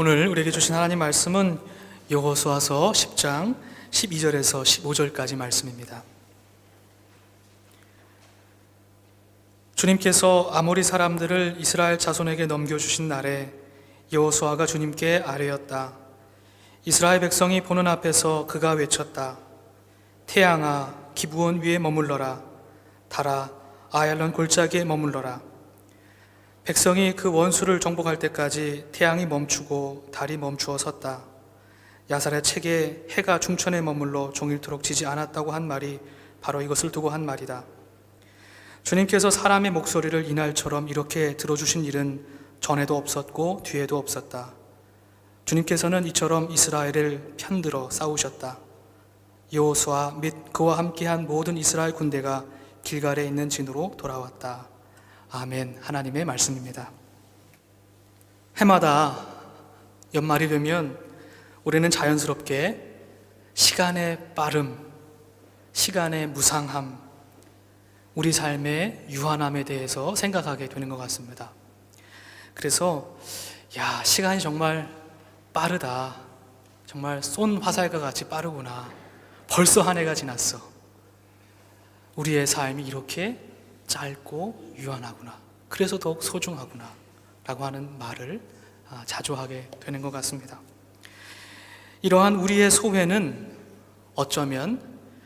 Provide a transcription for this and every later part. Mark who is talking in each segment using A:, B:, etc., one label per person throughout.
A: 오늘 우리에게 주신 하나님 말씀은 여호수아서 10장 12절에서 15절까지 말씀입니다. 주님께서 아모리 사람들을 이스라엘 자손에게 넘겨 주신 날에 여호수아가 주님께 아뢰었다. 이스라엘 백성이 보는 앞에서 그가 외쳤다. 태양아 기부원 위에 머물러라. 달아 아얄론 골짜기에 머물러라. 백성이 그 원수를 정복할 때까지 태양이 멈추고 달이 멈추어 섰다. 야살의 책에 해가 중천에 머물러 종일토록 지지 않았다고 한 말이 바로 이것을 두고 한 말이다. 주님께서 사람의 목소리를 이날처럼 이렇게 들어주신 일은 전에도 없었고 뒤에도 없었다. 주님께서는 이처럼 이스라엘을 편들어 싸우셨다. 여호수아 및 그와 함께한 모든 이스라엘 군대가 길갈에 있는 진으로 돌아왔다. 아멘. 하나님의 말씀입니다. 해마다 연말이 되면 우리는 자연스럽게 시간의 빠름, 시간의 무상함, 우리 삶의 유한함에 대해서 생각하게 되는 것 같습니다. 그래서, 야, 시간이 정말 빠르다. 정말 쏜 화살과 같이 빠르구나. 벌써 한 해가 지났어. 우리의 삶이 이렇게 짧고 유한하구나. 그래서 더욱 소중하구나. 라고 하는 말을 아, 자주 하게 되는 것 같습니다. 이러한 우리의 소회는 어쩌면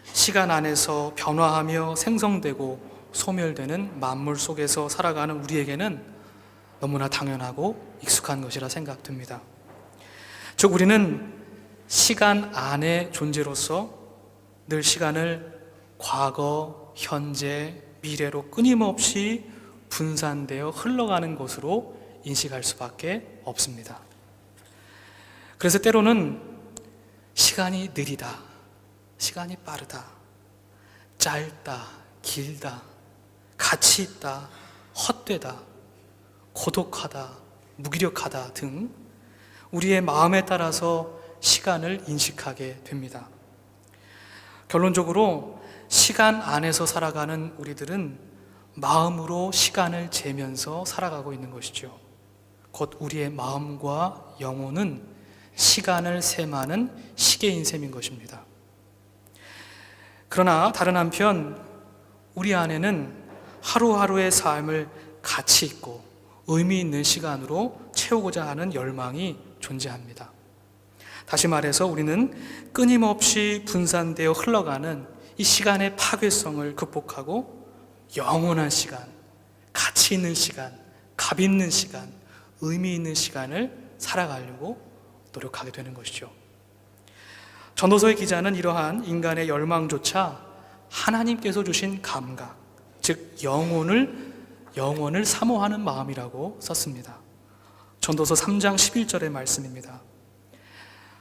A: 시간 안에서 변화하며 생성되고 소멸되는 만물 속에서 살아가는 우리에게는 너무나 당연하고 익숙한 것이라 생각됩니다. 즉, 우리는 시간 안의 존재로서 늘 시간을 과거, 현재, 미래로 끊임없이 분산되어 흘러가는 것으로 인식할 수밖에 없습니다. 그래서 때로는 시간이 느리다, 시간이 빠르다, 짧다, 길다, 가치 있다, 헛되다, 고독하다, 무기력하다 등 우리의 마음에 따라서 시간을 인식하게 됩니다. 결론적으로 시간 안에서 살아가는 우리들은 마음으로 시간을 재면서 살아가고 있는 것이죠. 곧 우리의 마음과 영혼은 시간을 셈하는 시계인 셈인 것입니다. 그러나 다른 한편 우리 안에는 하루하루의 삶을 가치 있고 의미 있는 시간으로 채우고자 하는 열망이 존재합니다. 다시 말해서 우리는 끊임없이 분산되어 흘러가는 이 시간의 파괴성을 극복하고 영원한 시간, 가치 있는 시간, 값 있는 시간, 의미 있는 시간을 살아가려고 노력하게 되는 것이죠. 전도서의 기자는 이러한 인간의 열망조차 하나님께서 주신 감각, 즉 영혼을 영혼을 사모하는 마음이라고 썼습니다. 전도서 3장 11절의 말씀입니다.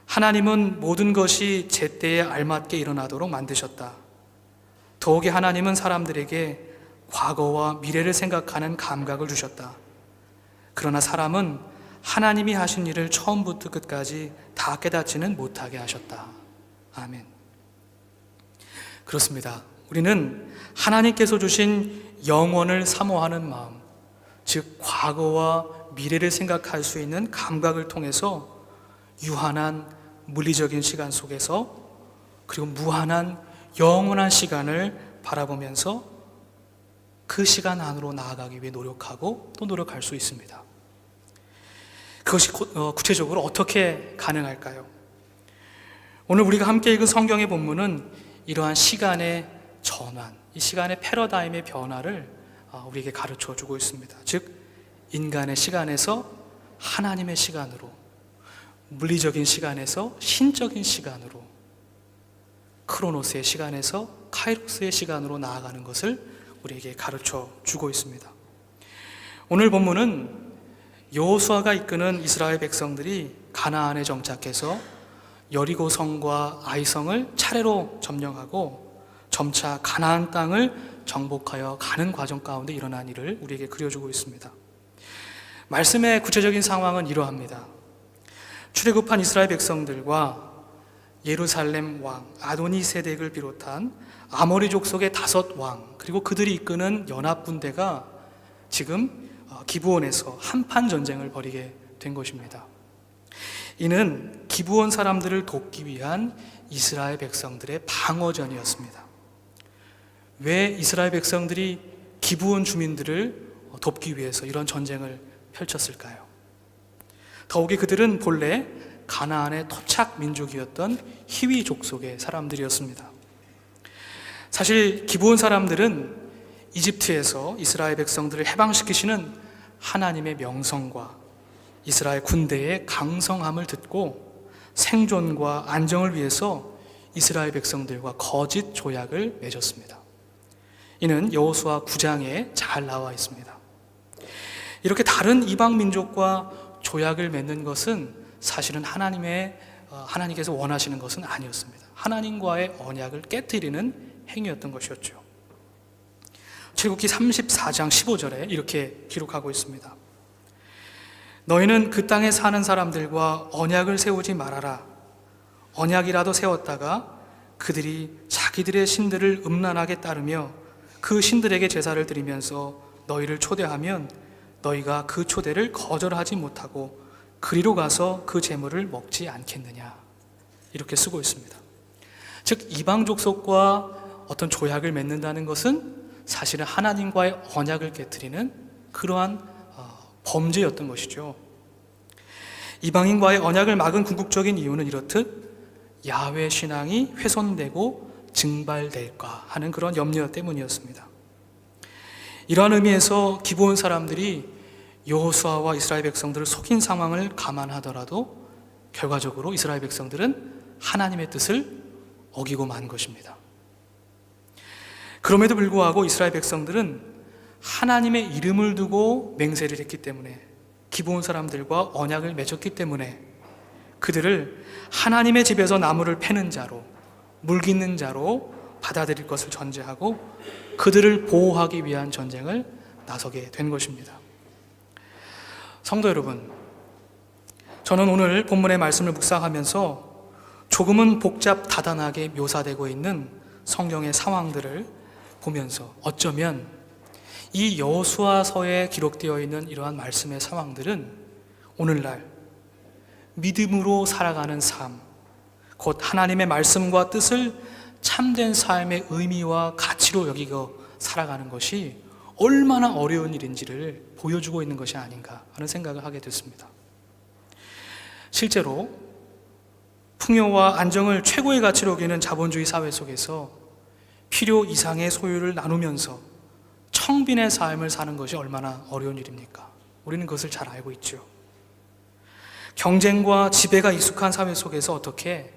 A: 하나님은 모든 것이 제때에 알맞게 일어나도록 만드셨다. 더욱이 하나님은 사람들에게 과거와 미래를 생각하는 감각을 주셨다. 그러나 사람은 하나님이 하신 일을 처음부터 끝까지 다 깨닫지는 못하게 하셨다. 아멘. 그렇습니다. 우리는 하나님께서 주신 영원을 사모하는 마음, 즉, 과거와 미래를 생각할 수 있는 감각을 통해서 유한한 물리적인 시간 속에서 그리고 무한한 영원한 시간을 바라보면서 그 시간 안으로 나아가기 위해 노력하고 또 노력할 수 있습니다. 그것이 어, 구체적으로 어떻게 가능할까요? 오늘 우리가 함께 읽은 성경의 본문은 이러한 시간의 전환, 이 시간의 패러다임의 변화를 어, 우리에게 가르쳐 주고 있습니다. 즉, 인간의 시간에서 하나님의 시간으로, 물리적인 시간에서 신적인 시간으로, 크로노스의 시간에서 카이로스의 시간으로 나아가는 것을 우리에게 가르쳐 주고 있습니다. 오늘 본문은 여호수아가 이끄는 이스라엘 백성들이 가나안에 정착해서 여리고 성과 아이 성을 차례로 점령하고 점차 가나안 땅을 정복하여 가는 과정 가운데 일어난 일을 우리에게 그려주고 있습니다. 말씀의 구체적인 상황은 이러합니다. 출애굽한 이스라엘 백성들과 예루살렘 왕 아도니 세덱을 비롯한 아모리 족속의 다섯 왕 그리고 그들이 이끄는 연합 군대가 지금 어, 기브온에서 한판 전쟁을 벌이게 된 것입니다. 이는 기부원 사람들을 돕기 위한 이스라엘 백성들의 방어전이었습니다. 왜 이스라엘 백성들이 기부원 주민들을 돕기 위해서 이런 전쟁을 펼쳤을까요? 더욱이 그들은 본래 가나안의 토착 민족이었던 히위 족속의 사람들이었습니다. 사실 기부온 사람들은 이집트에서 이스라엘 백성들을 해방시키시는 하나님의 명성과 이스라엘 군대의 강성함을 듣고 생존과 안정을 위해서 이스라엘 백성들과 거짓 조약을 맺었습니다. 이는 여호수아 9장에 잘 나와 있습니다. 이렇게 다른 이방 민족과 조약을 맺는 것은 사실은 하나님의 어, 하나님께서 원하시는 것은 아니었습니다. 하나님과의 언약을 깨뜨리는 행위였던 것이었죠. 출국기 34장 15절에 이렇게 기록하고 있습니다. 너희는 그 땅에 사는 사람들과 언약을 세우지 말아라. 언약이라도 세웠다가 그들이 자기들의 신들을 음란하게 따르며 그 신들에게 제사를 드리면서 너희를 초대하면 너희가 그 초대를 거절하지 못하고 그리로 가서 그 재물을 먹지 않겠느냐. 이렇게 쓰고 있습니다. 즉, 이방 족속과 어떤 조약을 맺는다는 것은 사실은 하나님과의 언약을 깨뜨리는 그러한 어, 범죄였던 것이죠. 이방인과의 언약을 막은 궁극적인 이유는 이렇듯 야외 신앙이 훼손되고 증발될까 하는 그런 염려 때문이었습니다. 이러한 의미에서 기본 사람들이 여호수아와 이스라엘 백성들을 속인 상황을 감안하더라도 결과적으로 이스라엘 백성들은 하나님의 뜻을 어기고 만 것입니다. 그럼에도 불구하고 이스라엘 백성들은 하나님의 이름을 두고 맹세를 했기 때문에 기본 사람들과 언약을 맺었기 때문에 그들을 하나님의 집에서 나무를 패는 자로 물깃는 자로 받아들일 것을 전제하고 그들을 보호하기 위한 전쟁을 나서게 된 것입니다. 성도 여러분, 저는 오늘 본문의 말씀을 묵상하면서 조금은 복잡 다단하게 묘사되고 있는 성경의 상황들을 보면서 어쩌면 이 여호수아서에 기록되어 있는 이러한 말씀의 상황들은 오늘날 믿음으로 살아가는 삶, 곧 하나님의 말씀과 뜻을 참된 삶의 의미와 가치로 여기고 살아가는 것이 얼마나 어려운 일인지를 보여주고 있는 것이 아닌가 하는 생각을 하게 됐습니다. 실제로 풍요와 안정을 최고의 가치로 여기는 자본주의 사회 속에서 필요 이상의 소유를 나누면서 청빈의 삶을 사는 것이 얼마나 어려운 일입니까? 우리는 그것을 잘 알고 있죠. 경쟁과 지배가 익숙한 사회 속에서 어떻게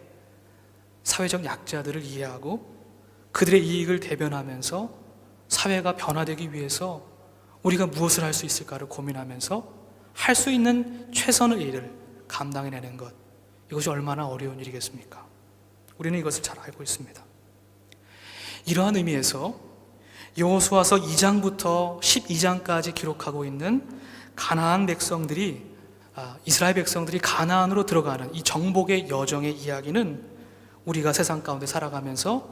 A: 사회적 약자들을 이해하고 그들의 이익을 대변하면서 사회가 변화되기 위해서 우리가 무엇을 할 수 있을까를 고민하면서 할 수 있는 최선의 일을 감당해내는 것 이것이 얼마나 어려운 일이겠습니까? 우리는 이것을 잘 알고 있습니다. 이러한 의미에서 여호수아서 2장부터 12장까지 기록하고 있는 가나안 백성들이 아, 이스라엘 백성들이 가나안으로 들어가는 이 정복의 여정의 이야기는 우리가 세상 가운데 살아가면서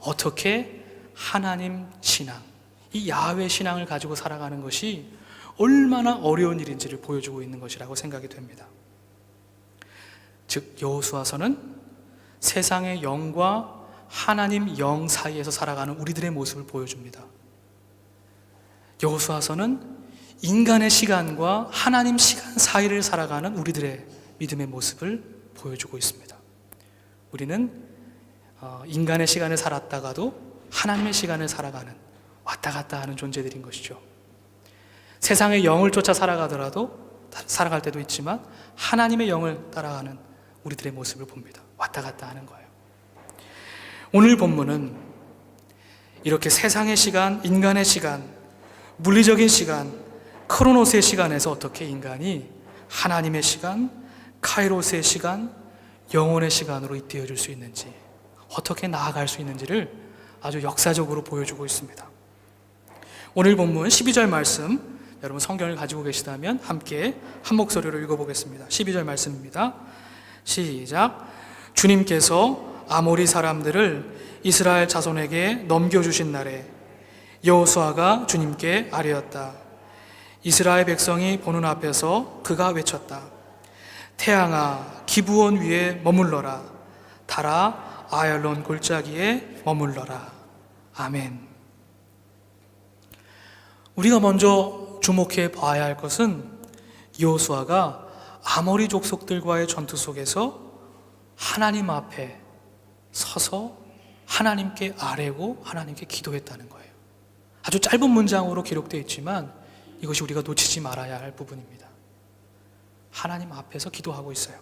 A: 어떻게 하나님 신앙, 이 야훼 신앙을 가지고 살아가는 것이 얼마나 어려운 일인지를 보여주고 있는 것이라고 생각이 됩니다. 즉 여호수아서는 세상의 영과 하나님 영 사이에서 살아가는 우리들의 모습을 보여줍니다. 여호수아서는 인간의 시간과 하나님 시간 사이를 살아가는 우리들의 믿음의 모습을 보여주고 있습니다. 우리는 어, 인간의 시간을 살았다가도 하나님의 시간을 살아가는 왔다 갔다 하는 존재들인 것이죠. 세상의 영을 쫓아 살아가더라도 살아갈 때도 있지만 하나님의 영을 따라가는 우리들의 모습을 봅니다. 왔다 갔다 하는 거예요. 오늘 본문은 이렇게 세상의 시간, 인간의 시간, 물리적인 시간, 크로노스의 시간에서 어떻게 인간이 하나님의 시간, 카이로스의 시간, 영혼의 시간으로 이끌어질 수 있는지, 어떻게 나아갈 수 있는지를 아주 역사적으로 보여주고 있습니다. 오늘 본문 12절 말씀, 여러분 성경을 가지고 계시다면 함께 한 목소리로 읽어보겠습니다. 12절 말씀입니다. 시작. 주님께서 아모리 사람들을 이스라엘 자손에게 넘겨주신 날에 여호수아가 주님께 아뢰었다. 이스라엘 백성이 보는 앞에서 그가 외쳤다. 태양아 기부원 위에 머물러라 달아 아얄론 골짜기에 머물러라 아멘 우리가 먼저 주목해 봐야 할 것은 여호수아가 아모리 족속들과의 전투 속에서 하나님 앞에 서서 하나님께 아뢰고 하나님께 기도했다는 거예요. 아주 짧은 문장으로 기록되어 있지만 이것이 우리가 놓치지 말아야 할 부분입니다. 하나님 앞에서 기도하고 있어요.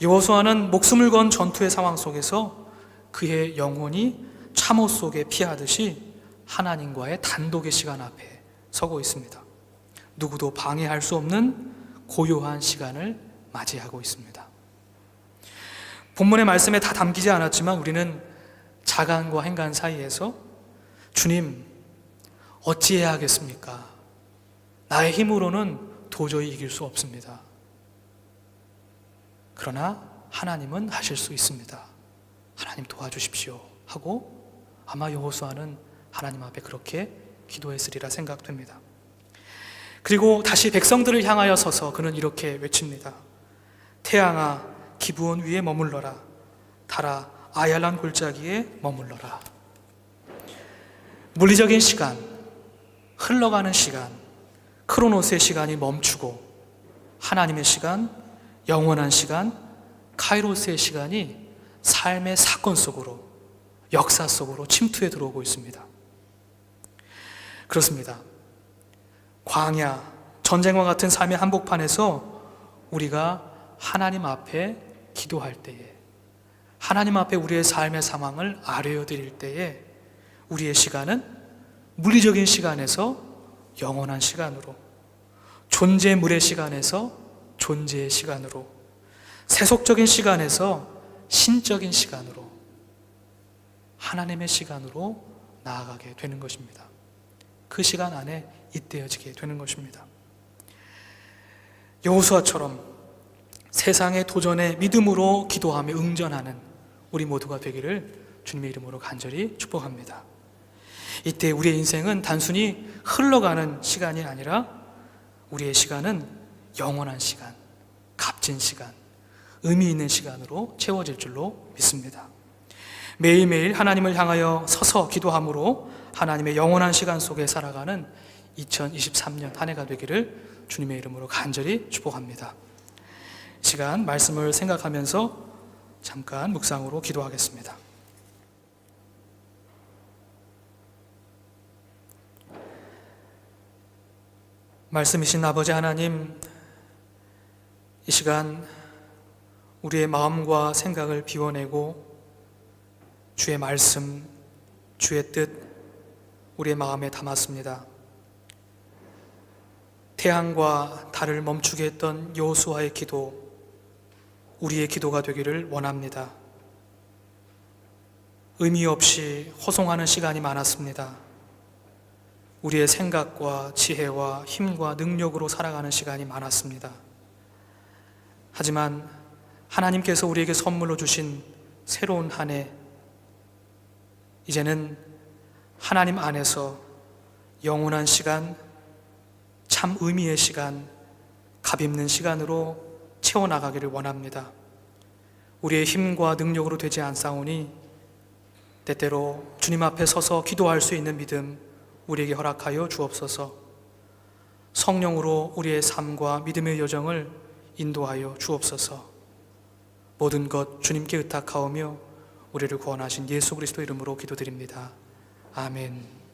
A: 여호수아는 목숨을 건 전투의 상황 속에서 그의 영혼이 참호 속에 피하듯이 하나님과의 단독의 시간 앞에 서고 있습니다. 누구도 방해할 수 없는 고요한 시간을 맞이하고 있습니다. 본문의 말씀에 다 담기지 않았지만 우리는 자간과 행간 사이에서 주님 어찌해야 하겠습니까? 나의 힘으로는 도저히 이길 수 없습니다. 그러나 하나님은 하실 수 있습니다. 하나님 도와주십시오 하고 아마 여호수아는 하나님 앞에 그렇게 기도했으리라 생각됩니다. 그리고 다시 백성들을 향하여 서서 그는 이렇게 외칩니다. 태양아 기부원 위에 머물러라 달아 아얄란 골짜기에 머물러라 물리적인 시간 흘러가는 시간 크로노스의 시간이 멈추고 하나님의 시간 영원한 시간 카이로스의 시간이 삶의 사건 속으로 역사 속으로 침투해 들어오고 있습니다. 그렇습니다. 광야, 전쟁과 같은 삶의 한복판에서 우리가 하나님 앞에 기도할 때에 하나님 앞에 우리의 삶의 상황을 아뢰어 드릴 때에 우리의 시간은 물리적인 시간에서 영원한 시간으로 존재물의 시간에서 존재의 시간으로 세속적인 시간에서 신적인 시간으로 하나님의 시간으로 나아가게 되는 것입니다. 그 시간 안에 잇대어지게 되는 것입니다. 여호수아처럼 세상의 도전에 믿음으로 기도하며 응전하는 우리 모두가 되기를 주님의 이름으로 간절히 축복합니다. 이때 우리의 인생은 단순히 흘러가는 시간이 아니라 우리의 시간은 영원한 시간, 값진 시간, 의미 있는 시간으로 채워질 줄로 믿습니다. 매일매일 하나님을 향하여 서서 기도함으로 하나님의 영원한 시간 속에 살아가는 2023년 한 해가 되기를 주님의 이름으로 간절히 축복합니다. 시간 말씀을 생각하면서 잠깐 묵상으로 기도하겠습니다. 말씀이신 아버지 하나님, 이 시간 우리의 마음과 생각을 비워내고 주의 말씀, 주의 뜻, 우리의 마음에 담았습니다. 태양과 달을 멈추게 했던 여호수아의 기도, 우리의 기도가 되기를 원합니다. 의미 없이 허송하는 시간이 많았습니다. 우리의 생각과 지혜와 힘과 능력으로 살아가는 시간이 많았습니다. 하지만 하나님께서 우리에게 선물로 주신 새로운 한 해, 이제는 하나님 안에서 영원한 시간, 참 의미의 시간, 값있는 시간으로 채워나가기를 원합니다. 우리의 힘과 능력으로 되지 않사오니 때때로 주님 앞에 서서 기도할 수 있는 믿음 우리에게 허락하여 주옵소서. 성령으로 우리의 삶과 믿음의 여정을 인도하여 주옵소서. 모든 것 주님께 의탁하오며 우리를 구원하신 예수 그리스도 이름으로 기도드립니다. 아멘.